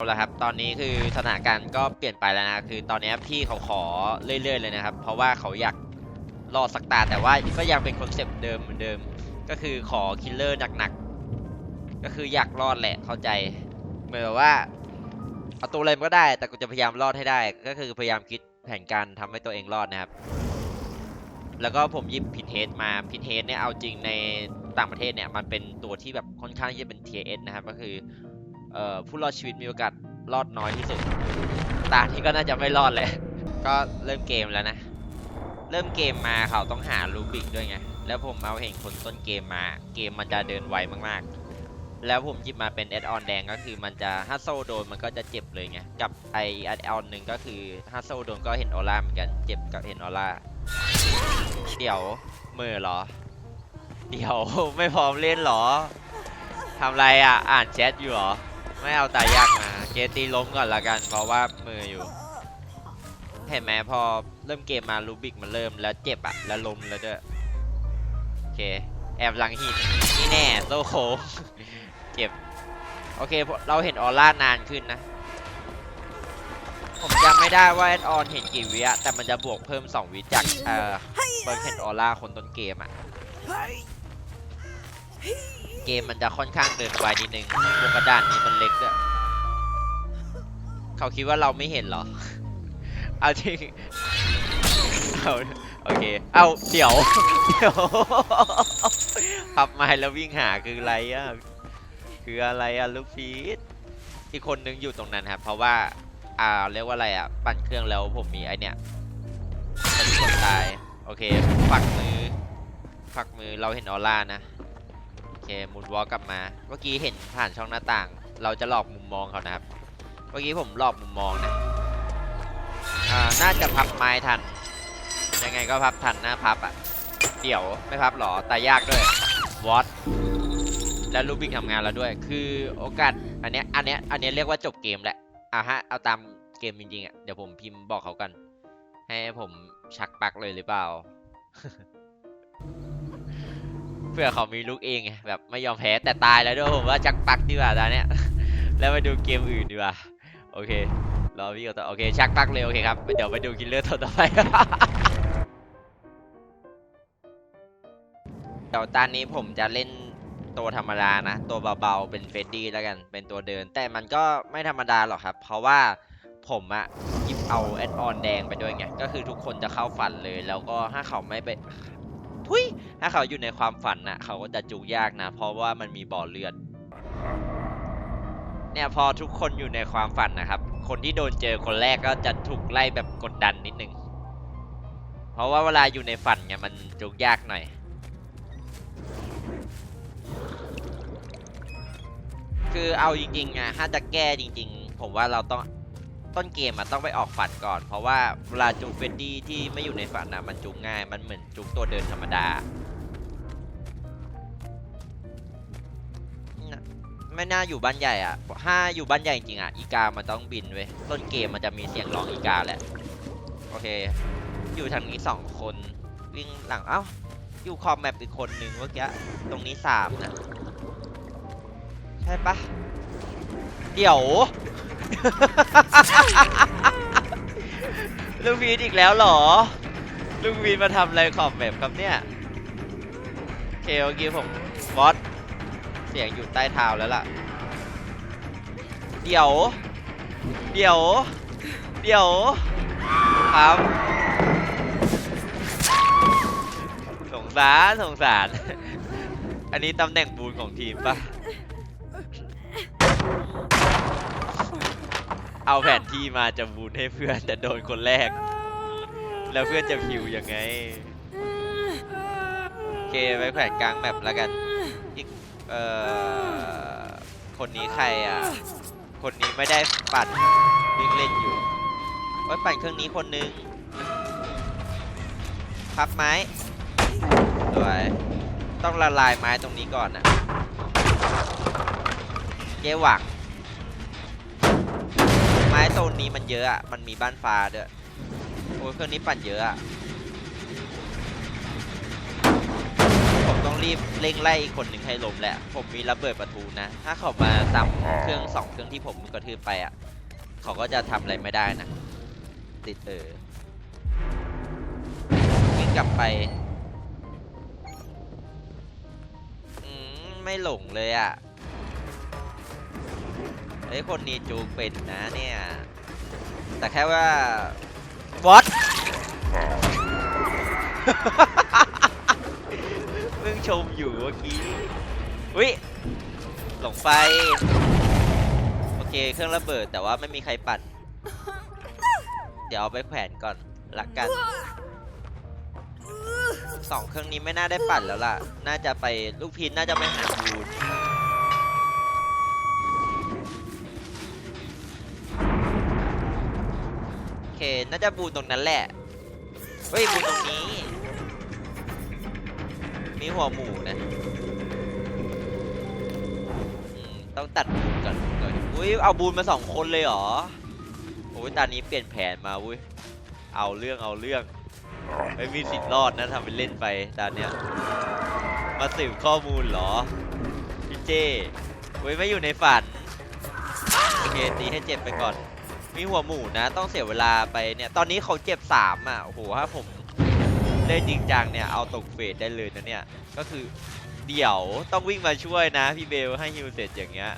เอาละครับ ตอนนี้คือสถานการณ์ก็เปลี่ยนไปแล้วนะ คือตอนนี้พี่เขาขอเรื่อยๆเลยนะครับ เพราะว่าเขาอยากรอดสักตาแต่ว่าก็ยังเป็นคอนเซปต์เดิมเหมือนเดิม ก็คือขอคิลเลอร์หนักๆ ก็คืออยากรอดแหละ เข้าใจ เหมือนแบบว่าเอาตัวอะไรก็ได้ แต่กูจะพยายามรอดให้ได้ ก็คือพยายามคิดแผนการทำให้ตัวเองรอดนะครับ แล้วก็ผมยิบพินเฮดมาพินเฮดเนี่ยเอาจริงในต่างประเทศเนี่ยมันเป็นตัวที่แบบค่อนข้างที่จะเป็นเทเอสนะครับ ก็คือ เอ่อผู้รอดชีวิตมีโอกาสรอดน้อยที่สุด ตาที่ก็น่าจะไม่รอดเลย ก็เริ่มเกมแล้วนะ เริ่มเกมมาเขาต้องหาลูบิกด้วยไง แล้วผมเอาเห็นคนต้นเกมมา เกมมันจะเดินไวมากๆ แล้วผมหยิบมาเป็นแอดออนแดงก็คือมันจะถ้าโซ่โดนมันก็จะเจ็บเลยไง กับไอแอดออนหนึ่งก็คือถ้าโซ่โดนก็เห็นออร่าเหมือนกัน เจ็บกับเห็นออร่า เดี๋ยวมือเหรอ เดี๋ยวไม่พร้อมเล่นเหรอทำไรอะ อ่านแชทอยู่เหรอ ไม่เอาตายยากมา เกตีล้มก่อนละกัน เพราะว่ามืออยู่ เห็นไหมพอเริ่มเกมมาลูบิกมันเริ่มแล้วเจ็บอะ แล้วล้มแล้วด้วย โอเค แอบหลังหินนี่แน่โซโคเจ็บ โอเคพวกเราเห็นออร่านานขึ้นนะ ผมจำไม่ได้ว่าแอดออนเห็นกี่วิอะแต่มันจะบวกเพิ่ม 2 วิจากเอ่อเปิดเห็นออร่าคนต้นเกมอะ เกมมันจะค่อนข้างเดินไวนิดนึงบวกระดานนี้มันเล็กด้วยเขาคิดว่าเราไม่เห็นเหรอ เอาจริงเอาโอเค เอาเดี๋ยว เดี๋ยวพับไม้แล้ววิ่งหาคืออะไรอะคืออะไรอะลูกพีทอีกคนนึงอยู่ตรงนั้นครับ เพราะว่า อ่า เรียกว่าอะไรอะ ปั่นเครื่องแล้วผมมีไอเนี้ยมันมีคนตาย โอเค ฝักมือ ฝักมือเราเห็นออร่านะ เคมุดวอลกลับมา เมื่อกี้เห็นผ่านช่องหน้าต่าง เราจะหลอกมุมมองเขานะครับ เมื่อกี้ผมหลอกมุมมองนะอ่าน่าจะพับไม้ทัน ยังไงก็พับทันหน้าพับอะ เดี๋ยวไม่พับหรอแตายากด้วยวอตแล้วลูบิกทำงานแล้วด้วย คือโอกาสอันเนี้ยอันเนี้ยอันเนี้ยเรียกว่าจบเกมแหละอะฮะเอาตามเกมจริงๆอะเดี๋ยวผมพิมพ์บอกเขากัน ให้ผมชักปักเลยหรือเปล่า เพื่อเขามีลูกเองไงแบบไม่ยอมแพ้แต่ตายแล้วด้วยผมว่าชักปักดีกว่าตอนเนี้ยแล้วไปดูเกมอื่นดีกว่าโอเครอพี่ก็ต่อโอเคชักปักเลยโอเคครับเดี๋ยวไปดูคิลเลือร์ตัวต่อไปเดี๋ยวตอนนี้ผมจะเล่นตัวธรรมดานะ ตัวเบาๆเป็นเฟดดี้แล้วกัน เป็นตัวเดิน แต่มันก็ไม่ธรรมดาหรอกครับ เพราะว่าผมอะหยิบเอาแอดออนแดงไปด้วยไง ก็คือทุกคนจะเข้าฝันเลย แล้วก็ถ้าเขาไม่ไป ทุยถ้าเขาอยู่ในความฝันน่ะ เขาก็จะจุกยากนะ เพราะว่ามันมีบ่อเลือด เนี่ยพอทุกคนอยู่ในความฝันนะครับ คนที่โดนเจอคนแรกก็จะถูกไล่แบบกดดันนิดนึง เพราะว่าเวลาอยู่ในฝันเนี่ยมันจุกยากหน่อย คือเอาจริงๆอะถ้าจะแก้จริง ๆ ผมว่าเราต้อง ต้นเกมอะต้องไปออกฝันก่อน เพราะว่าเวลาจุกเฟดดี้ที่ไม่อยู่ในฝันอะมันจุกง่าย มันเหมือนจุกตัวเดินธรรมดา ไม่น่าอยู่บ้านใหญ่อะถ้าอยู่บ้านใหญ่จริงๆอะอีกา มันต้องบินเว้ย ต้นเกมมันจะมีเสียงร้องอีกาแหละ โอเค อยู่ทางนี้สองคนวิ่งหลัง เอ้า อยู่คอมแมปอีกคนนึงเมื่อกี้ ตรงนี้สามนะ ใช่ปะเดี๋ยว ลุงวีนอีกแล้วเหรอ ลุงวีนมาทำอะไรขอบแบบครับเนี่ยโอเคเมื่อกี้ผมบอสเสียงอยู่ใต้เท้าแล้วล่ะ เดี๋ยว เดี๋ยว เดี๋ยว ครับ สงสาร สงสาร อันนี้ตำแหน่งบูนของทีมปะ เอาแผนที่มาจะบูนให้เพื่อนแต่โดนคนแรก แล้วเพื่อนจะพิวยังไงโอเคไปแขวนกลางแมปแล้วกันอีกเอ่อคนนี้ใครอะคนนี้ไม่ได้ปั่นวิ่งเล่นอยู่ไว้ยปั่นเครื่องนี้คนนึงพับไม้สวยต้องละลายไม้ตรงนี้ก่อนนะเจ๊หวังไม้โซนนี้มันเยอะอะ มันมีบ้านฟ้าด้วยโอ้ยเครื่องนี้ปั่นเยอะอะ ผมต้องรีบเร่งไล่อีกคนหนึ่งให้ล้มแหละ ผมมีระเบิดประตูนะ ถ้าเขามาซ้ำเครื่องสองเครื่องที่ผมกระทืบไปอะ เขาก็จะทำอะไรไม่ได้นะ ติดเออวิ่งกลับไปอืมไม่หลงเลยอะ เฮ้ยคนนี้จูงเป็นนะเนี่ย แต่แค่ว่า what เพิ่งชมอยู่เมื่อกี้อุ้ยหลงไฟ โอเคเครื่องระเบิดแต่ว่าไม่มีใครปั่น เดี๋ยวเอาไปแขวนก่อนละกันสองเครื่องนี้ไม่น่าได้ปั่นแล้วล่ะ น่าจะไปลูกพินน่าจะไปหาบูน เค น่าจะบูนตรงนั้นแหละ เฮ้ย บูนตรงนี้ มีหัวหมูนะต้องตัดบูนก่อนก่อนอุ้ย เอาบูนมาสองคนเลยเหรอ โอ้ยตอนนี้เปลี่ยนแผนมาอุ้ย เอาเรื่องเอาเรื่อง ไม่มีสิทธิ์รอดนะทำเป็นเล่นไปตอนเนี้ย มาสืบข้อมูลเหรอ พี่เจ้เว้ยไม่อยู่ในฝัน โอเคตีให้เจ็บไปก่อน มีหัวหมูนะ ต้องเสียเวลาไปเนี่ย ตอนนี้เขาเจ็บสามอะ โอ้โหถ้าผมเล่นจริงจังเนี่ย เอาตกเฟสได้เลยนะเนี่ย ก็คือเดี๋ยวต้องวิ่งมาช่วยนะ พี่เบลให้ฮิวเสร็จอย่างเงี้ย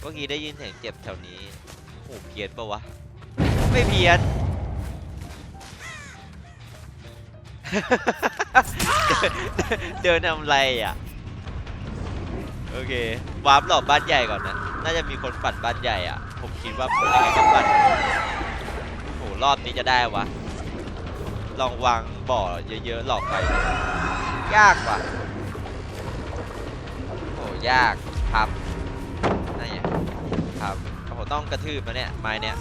เมื่อกี้ได้ยินเสียงเจ็บแถวนี้ โอ้โหเพี้ยนปะวะ ไม่เพี้ยนเดินทำไรอะ โอเควาร์ปหลอบบ้านใหญ่ก่อนนะน่าจะมีคนปั่นบ้านใหญ่อะ ผมคิดว่ายังไงก็ปั่นโหรอบนี้จะได้วะ ลองวางบ่อเยอะๆหลอกไป ยากว่ะโหยากครับนั่นไงครับโอ้โหต้องกระทืบมาเนี่ยไม้เนี่ย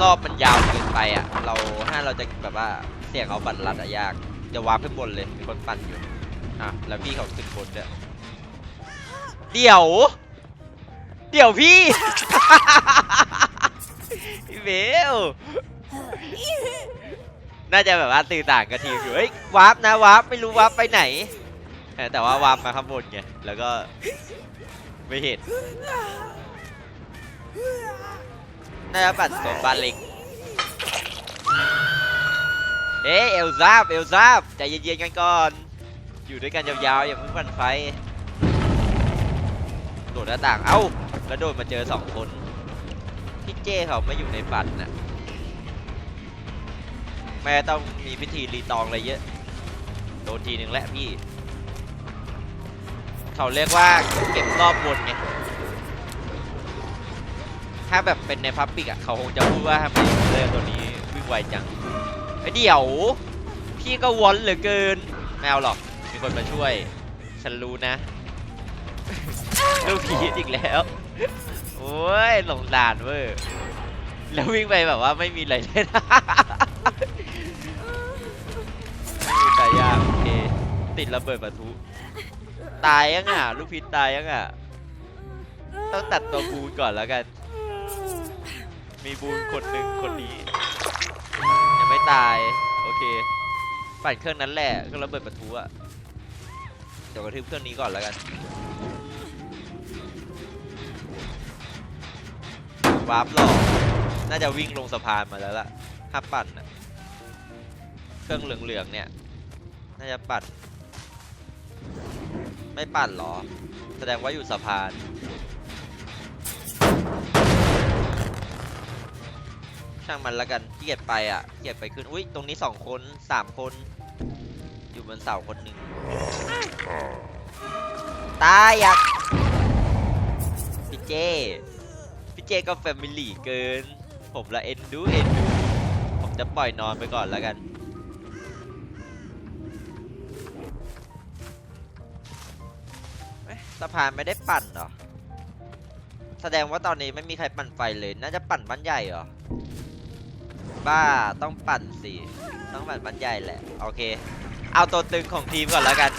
รอบมันยาวเกินไปอะ เราถ้าเราจะแบบว่าเสี่ยงเอาบัตรลัดอะยากจะวาร์ปขึ้นบนเลยมีคนปั่นอยู่อะแล้วพี่เขาขึ้นบนด้วยเดี๋ยว เดี๋ยวพี่ พี่เบลน่าจะแบบว่าตื่นต่างกับทีมอยู่เฮ้ยวาร์ปนะวาร์ปไม่รู้วาร์ปไปไหน แต่ว่าวาร์ปมาข้างบนไงแล้วก็ไม่เห็นน่าจะปั่นตัวบานเล็กเอ๊ะเอลซาบเอลซาบใจเย็นๆกันก่อน อยู่ด้วยกันยาวๆอย่าเพิ่งปั่นไฟ ดหน้าต่าง เอ้าแล้วโดดมาเจอสองคน พี่เจ้เขาไม่อยู่ในฝันน่ะ แม่ต้องมีพิธีรีตองอะไรเยอะ โดนทีหนึ่งแหละพี่ เขาเรียกว่าเก็บรอบบนไง ถ้าแบบเป็นในพับปิกอะ เขาคงจะพูดว่าทำไมเรื่องตัวนี้วิ่งไวจังไอเดี๋ยว พี่ก็วอนเหลือเกินแมวหรอก มีคนมาช่วย ฉันรู้นะ ลูกผีอีกแล้ว โอ้ยหลงด่านเว้ยแล้ววิ่งไปแบบว่าไม่มีอะไรเล่นตายยากโอเคติดระเบิดประทุ ตายยังอะ ลูกพิษตายยังอะ ต้องตัดตัวบูนก่อนแล้วกัน มีบูนคนหนึ่งคนนี้ยังไม่ตาย โอเค ปั่นเครื่องนั้นแหละเครื่องระเบิดประทุอะ เดี๋ยวกระทืบเครื่องนี้ก่อนแล้วกัน วาร์ปหลอกน่าจะวิ่งลงสะพานมาแล้วล่ะถ้าปั่นอะเครื่องเหลืองๆเนี่ย น่าจะปั่น ไม่ปั่นหรอ แสดงว่าอยู่สะพานช่างมันล้วกันเกียจไปอะเกียจไปขึ้น อุ้ย ตรงนี้สองคนสามคน อยู่บนเสาคนหนึ่งตายอยากพี่เจ พี่เจก็แฟมิลี่เกิน ผมละเอ็นดูเอ็นดู ผมจะปล่อยนอนไปก่อนแล้วกันสะพานไม่ได้ปั่นเหรอ แสดงว่าตอนนี้ไม่มีใครปั่นไฟเลย น่าจะปั่นบ้านใหญ่เหรอ บ้า ต้องปั่นสิ ต้องปั่นบ้านใหญ่แหละ โอเค เอาตัวตึงของทีมก่อนแล้วกัน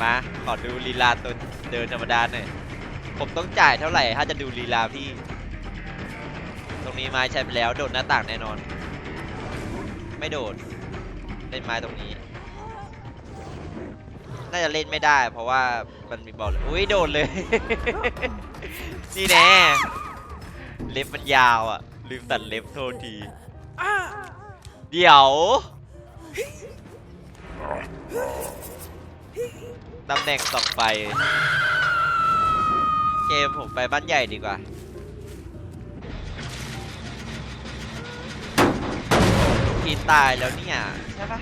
มา ขอดูลีลาตัวเดินธรรมดาหน่อย ผมต้องจ่ายเท่าไหร่ถ้าจะดูลีลาพี่ ตรงนี้ไม้ใช้ไปแล้ว โดดหน้าต่างแน่นอน ไม่โดด เล่นไม้ตรงนี้ น่าจะเล่นไม่ได้ เพราะว่ามันมีบอลอุ้ยโดนเลย นี่แน่ เล็บมันยาวอะ ลืมตัดเล็บโทษที เดี๋ยวตำแหน่งส่องไฟ เกมผมไปบ้านใหญ่ดีกว่า ลูกพีชตายแล้วเนี่ย ใช่ปะ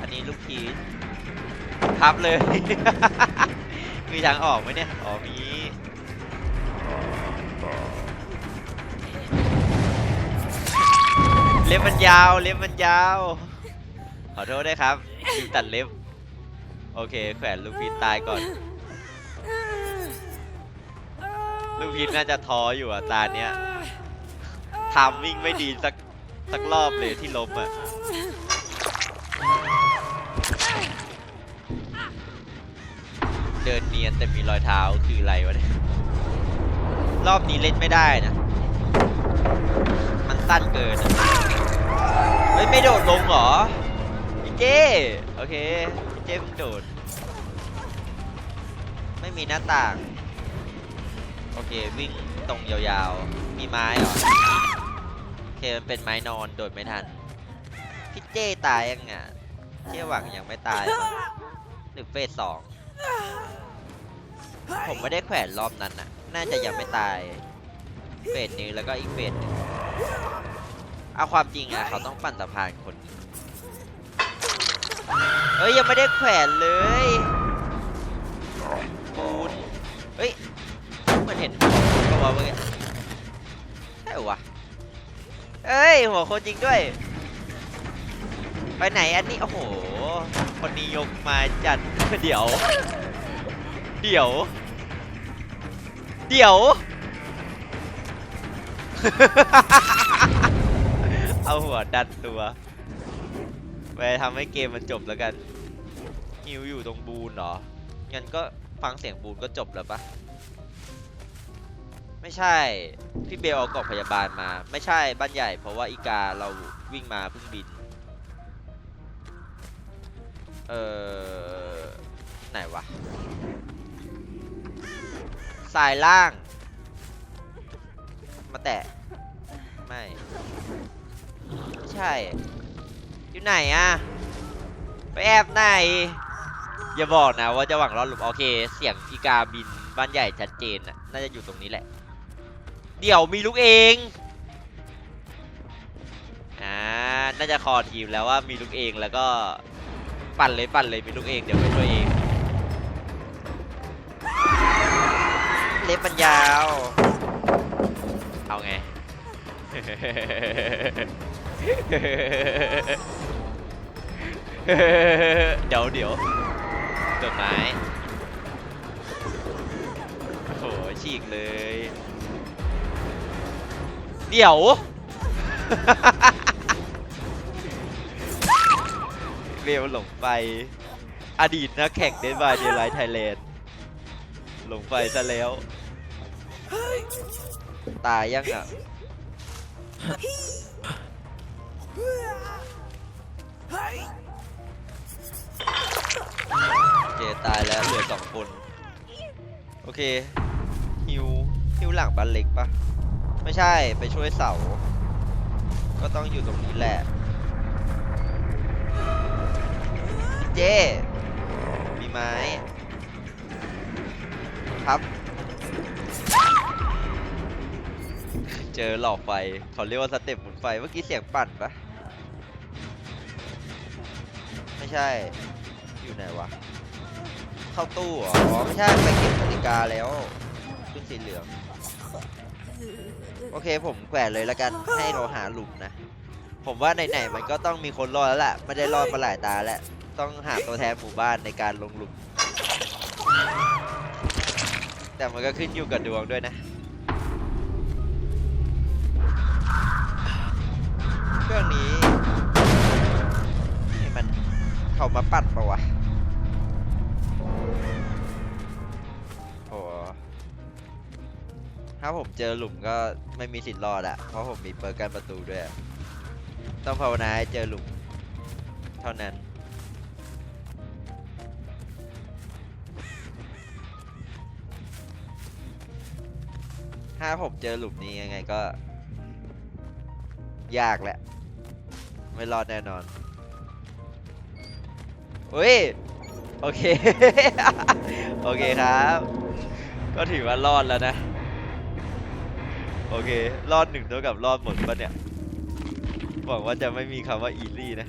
อันนี้ลูกพีชพับเลย มีทางออกไหมเนี่ย อ๋อมีเล็บมันยาว เล็บมันยาว ขอโทษด้วยครับลืมตัดเล็บ โอเค แขวนลูกพีชตายก่อน ลูกพีชน่าจะท้ออยู่อะตาเนี้ยทามวิ่งไม่ดีสักสักรอบเลยที่ล้มอะเดินเนียนแต่มีรอยเท้าคืออะไรวะเนี่ยรอบนี้เล่นไม่ได้นะ มันสั้นเกินเฮ้ยไม่โดดลงเหรอพี่เจโอเคพี่เจมึงโดด ไม่มีหน้าต่าง โอเควิ่งตรงยาวๆ มีไม้เหรอ โอเคมันเป็นไม้นอนโดดไม่ทัน พี่เจตายยังอะเชี่ยหวังยังไม่ตายมั้งหรือเฟสสอง ผมไม่ได้แขวนรอบนั้นน่ะ น่าจะยังไม่ตาย เฟสนี้แล้วก็อีกเฟสหนึ่งเอาความจริงอะเขาต้องปั่นสะพานคนเฮ้ยยังไม่ได้แขวนเลยปูนเฮ้ย เหมันเห็นตัวเมื่อกี้ใช่เหรอวะเอ้ยหัวคนจริงด้วย ไปไหนอันนี้โอ้โหคนนี้ยกมาจัดเดี๋ยว เดี๋ยว เดี๋ยวเอาหัวดันตัวไปทำให้เกมมันจบแล้วกันฮิวอยู่ตรงบูนเหรองั้นก็ฟังเสียงบูนก็จบแล้วปะ ไม่ใช่ พี่เบลเอากล่องพยาบาลมา ไม่ใช่บ้านใหญ่ เพราะว่าอีกาเราวิ่งมาเพิ่งบิน เออไหนวะสายล่าง มาแตะ ไม่ไม่ใช่ อยู่ไหนอะไปแอบไหน อย่าบอกนะว่าจะหวังรอดหลุมโอเค เสียงอีกาบินบ้านใหญ่ชัดเจนน่ะน่าจะอยู่ตรงนี้แหละ เดี๋ยวมีลูกเอง อ่า น่าจะคอทีมแล้วว่ามีลูกเองแล้วก็ปั่นเลยปั่นเลยมีลูกเองเดี๋ยวไปช่วยเอง เล็บมันยาว เอาไง เดี๋ยวเดี๋ยวเกิดไม้โอ้โหฉีกเลย เดี๋ยว เวลหลงไป อดีตนักแข่งเดนบายเดลไลท์ไทยแลนด์หลงไปซะแล้ว ตายยังอะ โอเค ตายแล้ว เหลือสองคน โอเคฮิวฮิวหลังบ้านเล็กปะ ไม่ใช่ไปช่วยเสา ก็ต้องอยู่ตรงนี้แหละ เจมีไม้ ครับ เจอหลอกไฟเขาเรียกว่าสเต็ปหมุนไฟ เมื่อกี้เสียงปั่นปะไม่ใช่ อยู่ไหนวะ เข้าตู้เหรอ อ๋อ ไม่ใช่ ไปเก็บนาฬิกาแล้ว ขึ้นสีเหลือง โอเคผมแขวนเลยแล้วกันให้เราหาหลุมนะ ผมว่าไหนๆมันก็ต้องมีคนรอดแล้วล่ะไม่ได้รอดมาหลายตาแล้วต้องหาตัวแทนหมู่บ้านในการลงหลุม แต่มันก็ขึ้นอยู่กับดวงด้วยนะเครื่องนี้นี่มันเข้ามาปัดปะวะ ถ้าผมเจอหลุมก็ไม่มีสิทธิ์รอดอะเพราะผมมีเปิดกันประตูด้วย ต้องภาวนาให้เจอหลุม เท่านั้นถ้าผมเจอหลุมนี้ยังไงก็ ยากแหละ ไม่รอดแน่นอนอุ้ย โอเค โอเคครับ ก็ถือว่ารอดแล้วนะ โอเค รอดหนึ่งเท่ากับรอดหมดปะเนี่ย หวังว่าจะไม่มีคำว่าอีลี่นะ